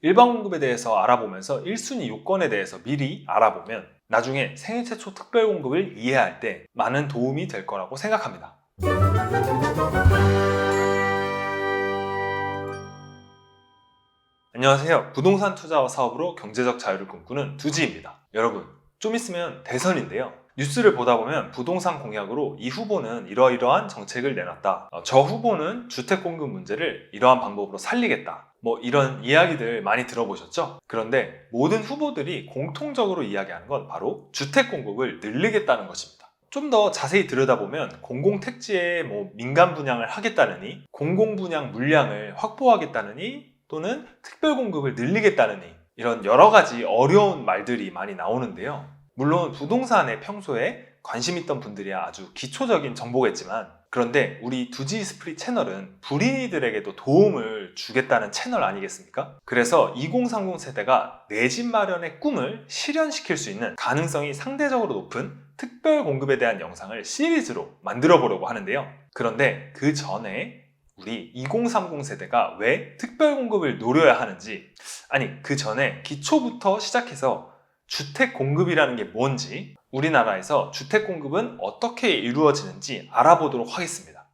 일반 공급에 대해서 알아보면서 1순위 요건에 대해서 미리 알아보면 나중에 생애 최초 특별 공급을 이해할 때 많은 도움이 될 거라고 생각합니다. 안녕하세요. 부동산 투자 사업으로 경제적 자유를 꿈꾸는 두지입니다. 여러분, 좀 있으면 대선인데요. 뉴스를 보다 보면 부동산 공약으로 이 후보는 이러이러한 정책을 내놨다. 어, 저 후보는 주택 공급 문제를 이러한 방법으로 살리겠다. 뭐 이런 이야기들 많이 들어보셨죠? 그런데 모든 후보들이 공통적으로 이야기하는 건 바로 주택 공급을 늘리겠다는 것입니다. 좀 더 자세히 들여다보면 공공 택지에 뭐 민간 분양을 하겠다느니 공공 분양 물량을 확보하겠다느니 또는 특별 공급을 늘리겠다느니 이런 여러 가지 어려운 말들이 많이 나오는데요. 물론 부동산에 평소에 관심 있던 분들이야 아주 기초적인 정보겠지만 그런데 우리 두지 스프리 채널은 불인이들에게도 도움을 주겠다는 채널 아니겠습니까? 그래서 2030 세대가 내 집 마련의 꿈을 실현시킬 수 있는 가능성이 상대적으로 높은 특별 공급에 대한 영상을 시리즈로 만들어 보려고 하는데요. 그런데 그 전에 우리 2030 세대가 왜 특별 공급을 노려야 하는지 아니 그 전에 기초부터 시작해서 주택 공급이라는 게 뭔지 우리나라에서 주택 공급은 어떻게 이루어지는지 알아보도록 하겠습니다.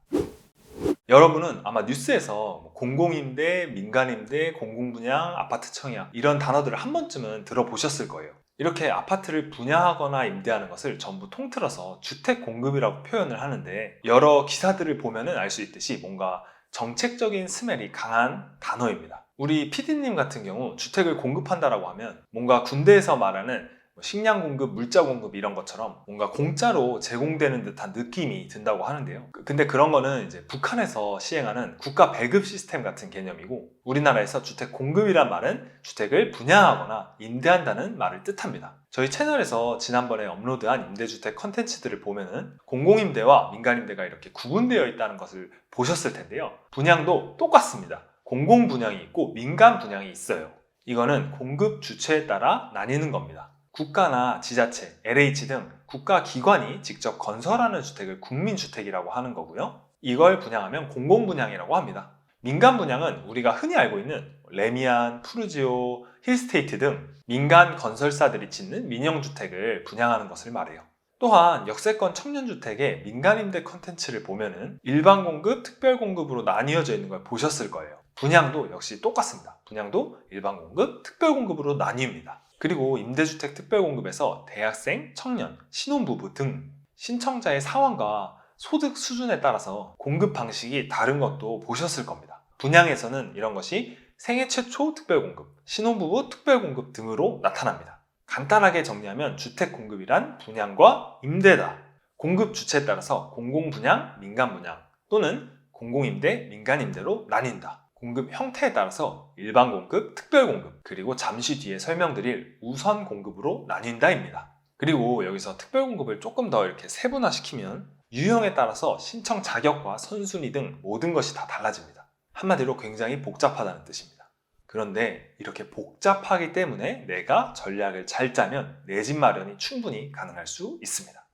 여러분은 아마 뉴스에서 뭐 공공임대, 민간임대, 공공분양, 아파트 청약 이런 단어들을 한 번쯤은 들어보셨을 거예요. 이렇게 아파트를 분양하거나 임대하는 것을 전부 통틀어서 주택 공급이라고 표현을 하는데 여러 기사들을 보면은 알 수 있듯이 뭔가 정책적인 스멜이 강한 단어입니다. 우리 PD님 같은 경우 주택을 공급한다라고 하면 뭔가 군대에서 말하는 뭐 식량 공급, 물자 공급 이런 것처럼 뭔가 공짜로 제공되는 듯한 느낌이 든다고 하는데요. 그- 근데 그런 거는 이제 북한에서 시행하는 국가 배급 시스템 같은 개념이고 우리나라에서 주택 공급이란 말은 주택을 분양하거나 임대한다는 말을 뜻합니다. 저희 채널에서 지난번에 업로드한 임대주택 컨텐츠들을 보면은 공공임대와 민간임대가 이렇게 구분되어 있다는 것을 보셨을 텐데요. 분양도 똑같습니다. 공공 분양이 있고 민간 분양이 있어요. 이거는 공급 주체에 따라 나뉘는 겁니다. 국가나 지자체, LH 등 국가 기관이 직접 건설하는 주택을 국민주택이라고 하는 거고요. 이걸 분양하면 공공분양이라고 합니다. 민간 분양은 우리가 흔히 알고 있는 레미안, 푸르지오, 힐스테이트 등 민간 건설사들이 짓는 민영주택을 분양하는 것을 말해요. 또한 역세권 청년주택의 민간임대 컨텐츠를 보면은 일반 공급, 특별 공급으로 나뉘어져 있는 걸 보셨을 거예요. 분양도 역시 똑같습니다. 분양도 일반 공급, 특별 공급으로 나뉩니다. 그리고 임대주택 특별 공급에서 대학생, 청년, 신혼부부 등 신청자의 상황과 소득 수준에 따라서 공급 방식이 다른 것도 보셨을 겁니다. 분양에서는 이런 것이 생애 최초 특별 공급, 신혼부부 특별 공급 등으로 나타납니다. 간단하게 정리하면 주택 공급이란 분양과 임대다. 공급 주체에 따라서 공공 분양, 민간 분양 또는 공공 임대, 민간 임대로 나뉜다. 공급 형태에 따라서 일반 공급, 특별 공급, 그리고 잠시 뒤에 설명드릴 우선 공급으로 나뉜다입니다. 그리고 여기서 특별 공급을 조금 더 이렇게 세분화시키면 유형에 따라서 신청 자격과 선순위 등 모든 것이 다 달라집니다. 한마디로 굉장히 복잡하다는 뜻입니다. 그런데 이렇게 복잡하기 때문에 내가 전략을 잘 짜면 내 집 마련이 충분히 가능할 수 있습니다.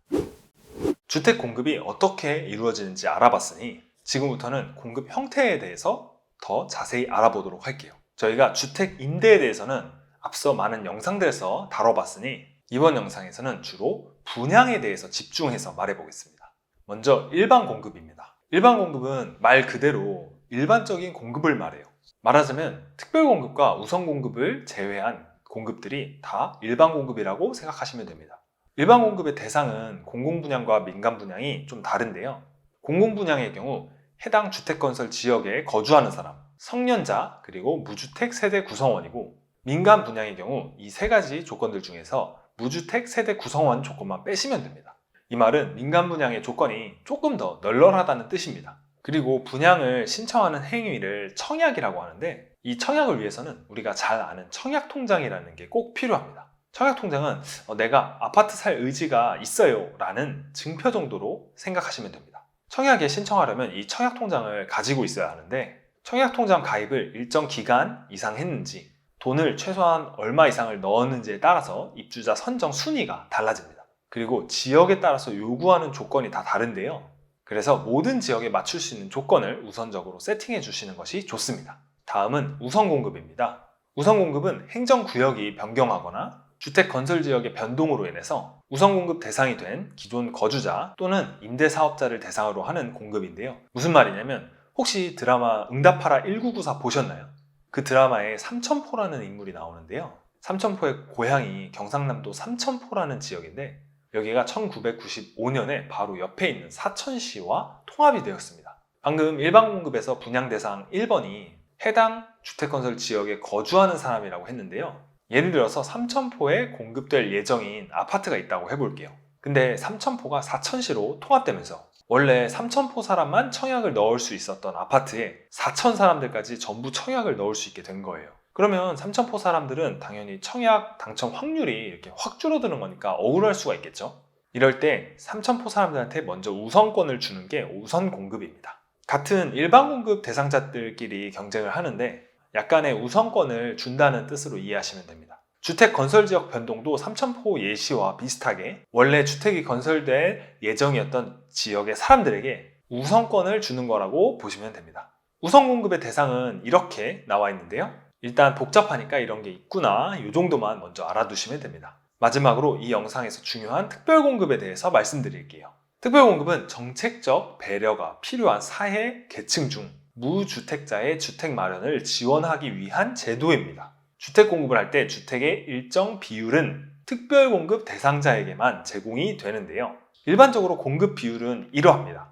주택 공급이 어떻게 이루어지는지 알아봤으니 지금부터는 공급 형태에 대해서 더 자세히 알아보도록 할게요. 저희가 주택 임대에 대해서는 앞서 많은 영상들에서 다뤄봤으니 이번 영상에서는 주로 분양에 대해서 집중해서 말해보겠습니다. 먼저 일반 공급입니다. 일반 공급은 말 그대로 일반적인 공급을 말해요. 말하자면 특별 공급과 우선 공급을 제외한 공급들이 다 일반 공급이라고 생각하시면 됩니다. 일반 공급의 대상은 공공 분양과 민간 분양이 좀 다른데요. 공공 분양의 경우 해당 주택건설 지역에 거주하는 사람, 성년자, 그리고 무주택 세대 구성원이고 민간 분양의 경우 이 세 가지 조건들 중에서 무주택 세대 구성원 조건만 빼시면 됩니다. 이 말은 민간 분양의 조건이 조금 더 널널하다는 뜻입니다. 그리고 분양을 신청하는 행위를 청약이라고 하는데 이 청약을 위해서는 우리가 잘 아는 청약 통장이라는 게 꼭 필요합니다. 청약 통장은 어, 내가 아파트 살 의지가 있어요 라는 증표 정도로 생각하시면 됩니다. 청약에 신청하려면 이 청약 통장을 가지고 있어야 하는데 청약 통장 가입을 일정 기간 이상 했는지 돈을 최소한 얼마 이상을 넣었는지에 따라서 입주자 선정 순위가 달라집니다. 그리고 지역에 따라서 요구하는 조건이 다 다른데요. 그래서 모든 지역에 맞출 수 있는 조건을 우선적으로 세팅해 주시는 것이 좋습니다. 다음은 우선 공급입니다. 우선 공급은 행정 구역이 변경하거나 주택 건설 지역의 변동으로 인해서 우선 공급 대상이 된 기존 거주자 또는 임대 사업자를 대상으로 하는 공급인데요. 무슨 말이냐면 혹시 드라마 응답하라 1994 보셨나요? 그 드라마에 삼천포라는 인물이 나오는데요. 삼천포의 고향이 경상남도 삼천포라는 지역인데 여기가 1995년에 바로 옆에 있는 사천시와 통합이 되었습니다. 방금 일반 공급에서 분양 대상 1번이 해당 주택 건설 지역에 거주하는 사람이라고 했는데요. 예를 들어서 삼천포에 공급될 예정인 아파트가 있다고 해볼게요. 근데 삼천포가 사천시로 통합되면서 원래 삼천포 사람만 청약을 넣을 수 있었던 아파트에 사천 사람들까지 전부 청약을 넣을 수 있게 된 거예요. 그러면 삼천포 사람들은 당연히 청약 당첨 확률이 이렇게 확 줄어드는 거니까 억울할 수가 있겠죠. 이럴 때 삼천포 사람들한테 먼저 우선권을 주는 게 우선 공급입니다. 같은 일반 공급 대상자들끼리 경쟁을 하는데 약간의 우선권을 준다는 뜻으로 이해하시면 됩니다. 주택 건설 지역 변동도 삼천포 예시와 비슷하게 원래 주택이 건설될 예정이었던 지역의 사람들에게 우선권을 주는 거라고 보시면 됩니다. 우선 공급의 대상은 이렇게 나와 있는데요. 일단 복잡하니까 이런 게 있구나 이 정도만 먼저 알아두시면 됩니다. 마지막으로 이 영상에서 중요한 특별 공급에 대해서 말씀드릴게요. 특별 공급은 정책적 배려가 필요한 사회 계층 중 무주택자의 주택 마련을 지원하기 위한 제도입니다. 주택 공급을 할 때 주택의 일정 비율은 특별 공급 대상자에게만 제공이 되는데요. 일반적으로 공급 비율은 이러합니다.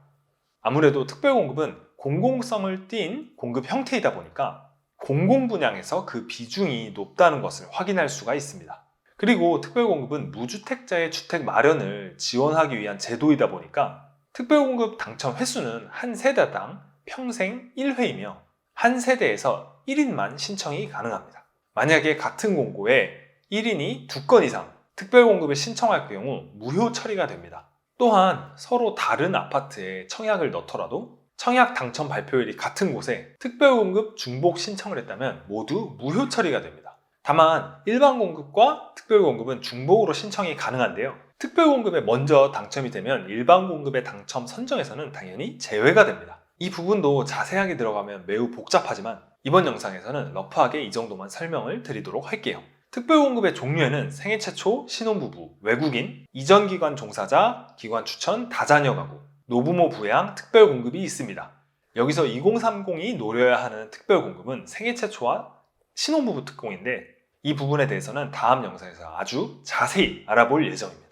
아무래도 특별 공급은 공공성을 띈 공급 형태이다 보니까 공공 분양에서 그 비중이 높다는 것을 확인할 수가 있습니다. 그리고 특별 공급은 무주택자의 주택 마련을 지원하기 위한 제도이다 보니까 특별 공급 당첨 횟수는 한 세대당 평생 1회이며 한 세대에서 1인만 신청이 가능합니다. 만약에 같은 공고에 1인이 2건 이상 특별 공급을 신청할 경우 무효 처리가 됩니다. 또한 서로 다른 아파트에 청약을 넣더라도 청약 당첨 발표일이 같은 곳에 특별 공급 중복 신청을 했다면 모두 무효 처리가 됩니다. 다만 일반 공급과 특별 공급은 중복으로 신청이 가능한데요. 특별 공급에 먼저 당첨이 되면 일반 공급의 당첨 선정에서는 당연히 제외가 됩니다. 이 부분도 자세하게 들어가면 매우 복잡하지만 이번 영상에서는 러프하게 이 정도만 설명을 드리도록 할게요. 특별 공급의 종류에는 생애 최초 신혼부부, 외국인, 이전 기관 종사자, 기관 추천, 다자녀 가구, 노부모 부양 특별 공급이 있습니다. 여기서 2030이 노려야 하는 특별 공급은 생애 최초와 신혼부부 특공인데 이 부분에 대해서는 다음 영상에서 아주 자세히 알아볼 예정입니다.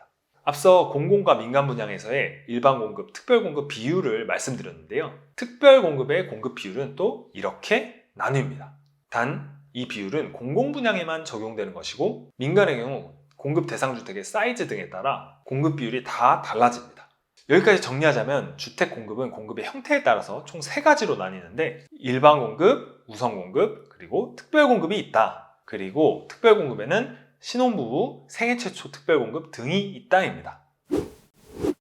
앞서 공공과 민간 분양에서의 일반 공급, 특별 공급 비율을 말씀드렸는데요. 특별 공급의 공급 비율은 또 이렇게 나뉩니다. 단 이 비율은 공공 분양에만 적용되는 것이고 민간의 경우 공급 대상 주택의 사이즈 등에 따라 공급 비율이 다 달라집니다. 여기까지 정리하자면 주택 공급은 공급의 형태에 따라서 총 세 가지로 나뉘는데 일반 공급, 우선 공급, 그리고 특별 공급이 있다. 그리고 특별 공급에는 신혼부부, 생애 최초 특별 공급 등이 있다입니다.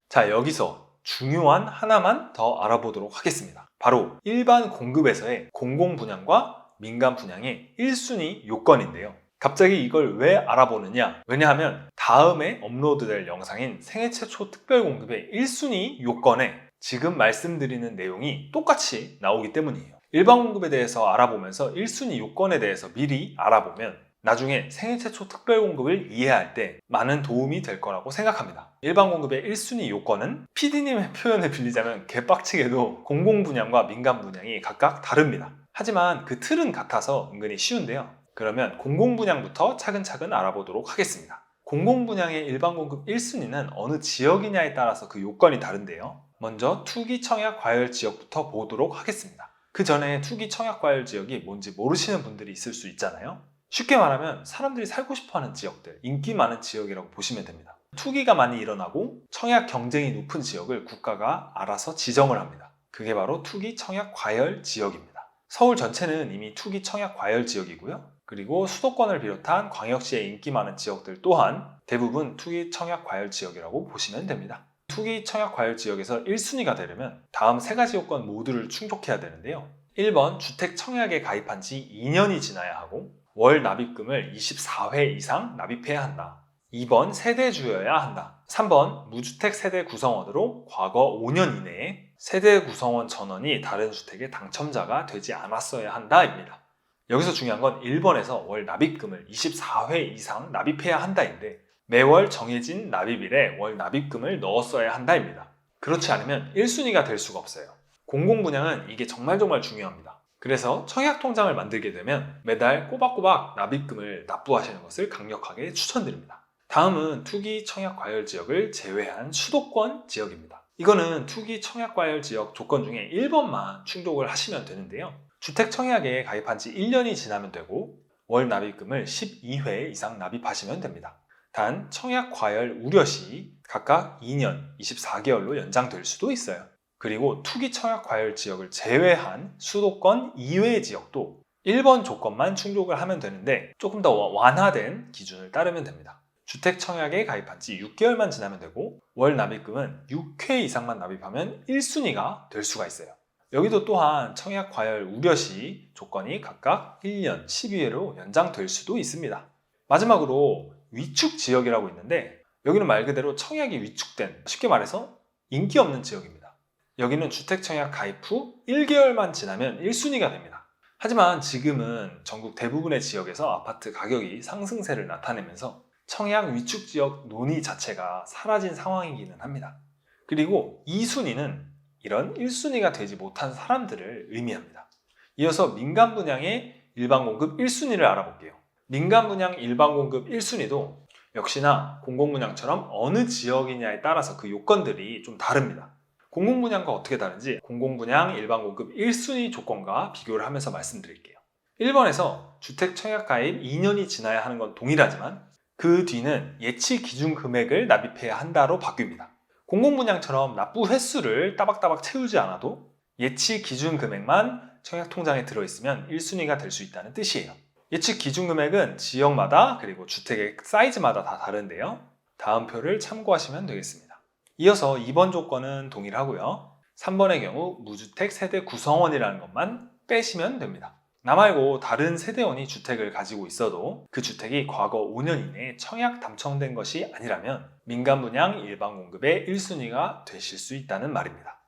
자, 여기서 중요한 하나만 더 알아보도록 하겠습니다. 바로 일반 공급에서의 공공 분양과 민간 분양의 1순위 요건인데요. 갑자기 이걸 왜 알아보느냐? 왜냐하면 다음에 업로드될 영상인 생애 최초 특별 공급의 1순위 요건에 지금 말씀드리는 내용이 똑같이 나오기 때문이에요. 일반 공급에 대해서 알아보면서 1순위 요건에 대해서 미리 알아보면 나중에 생애 최초 특별 공급을 이해할 때 많은 도움이 될 거라고 생각합니다. 일반 공급의 1순위 요건은 PD님의 표현을 빌리자면 개빡치게도 공공 분양과 민간 분양이 각각 다릅니다. 하지만 그 틀은 같아서 은근히 쉬운데요. 그러면 공공 분양부터 차근차근 알아보도록 하겠습니다. 공공 분양의 일반 공급 1순위는 어느 지역이냐에 따라서 그 요건이 다른데요. 먼저 투기 청약 과열 지역부터 보도록 하겠습니다. 그 전에 투기 청약 과열 지역이 뭔지 모르시는 분들이 있을 수 있잖아요. 쉽게 말하면 사람들이 살고 싶어 하는 지역들, 인기 많은 지역이라고 보시면 됩니다. 투기가 많이 일어나고 청약 경쟁이 높은 지역을 국가가 알아서 지정을 합니다. 그게 바로 투기 청약 과열 지역입니다. 서울 전체는 이미 투기 청약 과열 지역이고요. 그리고 수도권을 비롯한 광역시의 인기 많은 지역들 또한 대부분 투기 청약 과열 지역이라고 보시면 됩니다. 투기 청약 과열 지역에서 1순위가 되려면 다음 세 가지 요건 모두를 충족해야 되는데요. 1번 주택 청약에 가입한 지 2년이 지나야 하고 월 납입금을 24회 이상 납입해야 한다. 2번 세대주여야 한다. 3번 무주택 세대 구성원으로 과거 5년 이내에 세대 구성원 전원이 다른 주택의 당첨자가 되지 않았어야 한다입니다. 여기서 중요한 건 1번에서 월 납입금을 24회 이상 납입해야 한다인데 매월 정해진 납입일에 월 납입금을 넣었어야 한다입니다. 그렇지 않으면 1순위가 될 수가 없어요. 공공분양은 이게 정말 정말 중요합니다. 그래서 청약 통장을 만들게 되면 매달 꼬박꼬박 납입금을 납부하시는 것을 강력하게 추천드립니다. 다음은 투기 청약 과열 지역을 제외한 수도권 지역입니다. 이거는 투기 청약 과열 지역 조건 중에 1번만 충족을 하시면 되는데요. 주택 청약에 가입한 지 1년이 지나면 되고 월 납입금을 12회 이상 납입하시면 됩니다. 단 청약 과열 우려 시 각각 2년 24개월로 연장될 수도 있어요. 그리고 투기 청약 과열 지역을 제외한 수도권 이외의 지역도 1번 조건만 충족을 하면 되는데 조금 더 완화된 기준을 따르면 됩니다. 주택 청약에 가입한 지 6개월만 지나면 되고 월 납입금은 6회 이상만 납입하면 1순위가 될 수가 있어요. 여기도 또한 청약 과열 우려 시 조건이 각각 1년 12회로 연장될 수도 있습니다. 마지막으로 위축 지역이라고 있는데 여기는 말 그대로 청약이 위축된 쉽게 말해서 인기 없는 지역입니다. 여기는 주택 청약 가입 후 1개월만 지나면 1순위가 됩니다. 하지만 지금은 전국 대부분의 지역에서 아파트 가격이 상승세를 나타내면서 청약 위축 지역 논의 자체가 사라진 상황이기는 합니다. 그리고 2순위는 이런 1순위가 되지 못한 사람들을 의미합니다. 이어서 민간 분양의 일반 공급 1순위를 알아볼게요. 민간 분양 일반 공급 1순위도 역시나 공공 분양처럼 어느 지역이냐에 따라서 그 요건들이 좀 다릅니다. 공공 분양과 어떻게 다른지 공공 분양 일반 공급 1순위 조건과 비교를 하면서 말씀드릴게요. 1번에서 주택 청약 가입 2년이 지나야 하는 건 동일하지만 그 뒤는 예치 기준 금액을 납입해야 한다로 바뀝니다. 공공 분양처럼 납부 횟수를 따박따박 채우지 않아도 예치 기준 금액만 청약 통장에 들어 있으면 1순위가 될 수 있다는 뜻이에요. 예측 기준 금액은 지역마다 그리고 주택의 사이즈마다 다 다른데요. 다음 표를 참고하시면 되겠습니다. 이어서 2번 조건은 동일하고요. 3번의 경우 무주택 세대 구성원이라는 것만 빼시면 됩니다. 나 말고 다른 세대원이 주택을 가지고 있어도 그 주택이 과거 5년 이내에 청약 당첨된 것이 아니라면 민간 분양 일반 공급의 1순위가 되실 수 있다는 말입니다.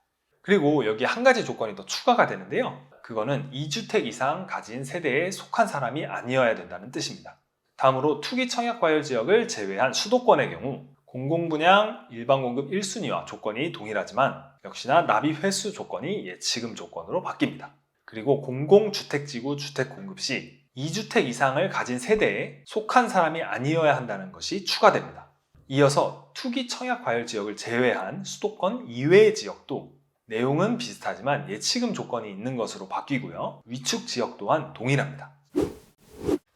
그리고 여기 한 가지 조건이 더 추가가 되는데요. 그거는 2주택 이상 가진 세대에 속한 사람이 아니어야 된다는 뜻입니다. 다음으로 투기 청약 과열 지역을 제외한 수도권의 경우 공공분양 일반 공급 1순위와 조건이 동일하지만 역시나 납입 횟수 조건이 예치금 조건으로 바뀝니다. 그리고 공공주택지구 주택 공급 시 2주택 이상을 가진 세대에 속한 사람이 아니어야 한다는 것이 추가됩니다. 이어서 투기 청약 과열 지역을 제외한 수도권 이외의 지역도 내용은 비슷하지만 예치금 조건이 있는 것으로 바뀌고요. 위축 지역 또한 동일합니다.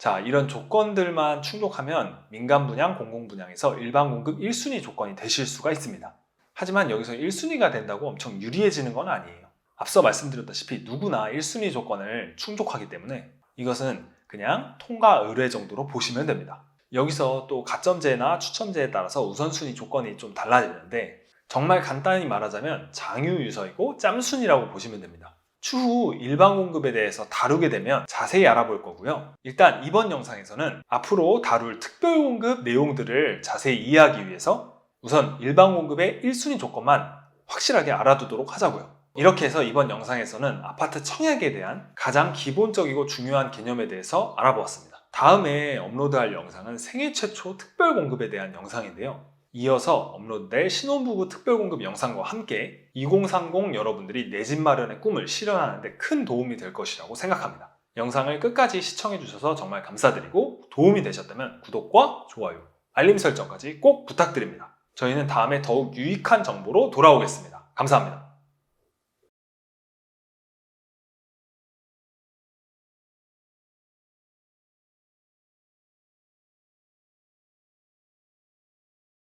자, 이런 조건들만 충족하면 민간 분양, 공공 분양에서 일반 공급 1순위 조건이 되실 수가 있습니다. 하지만 여기서 1순위가 된다고 엄청 유리해지는 건 아니에요. 앞서 말씀드렸다시피 누구나 1순위 조건을 충족하기 때문에 이것은 그냥 통과 의뢰 정도로 보시면 됩니다. 여기서 또 가점제나 추첨제에 따라서 우선순위 조건이 좀 달라지는데 정말 간단히 말하자면 장유유서이고 짬순이라고 보시면 됩니다. 추후 일반 공급에 대해서 다루게 되면 자세히 알아볼 거고요. 일단 이번 영상에서는 앞으로 다룰 특별 공급 내용들을 자세히 이해하기 위해서 우선 일반 공급의 1순위 조건만 확실하게 알아두도록 하자고요. 이렇게 해서 이번 영상에서는 아파트 청약에 대한 가장 기본적이고 중요한 개념에 대해서 알아보았습니다. 다음에 업로드할 영상은 생애 최초 특별 공급에 대한 영상인데요. 이어서 업로드될 신혼부부 특별공급 영상과 함께 2030 여러분들이 내 집 마련의 꿈을 실현하는 데 큰 도움이 될 것이라고 생각합니다. 영상을 끝까지 시청해 주셔서 정말 감사드리고 도움이 되셨다면 구독과 좋아요, 알림 설정까지 꼭 부탁드립니다. 저희는 다음에 더욱 유익한 정보로 돌아오겠습니다. 감사합니다.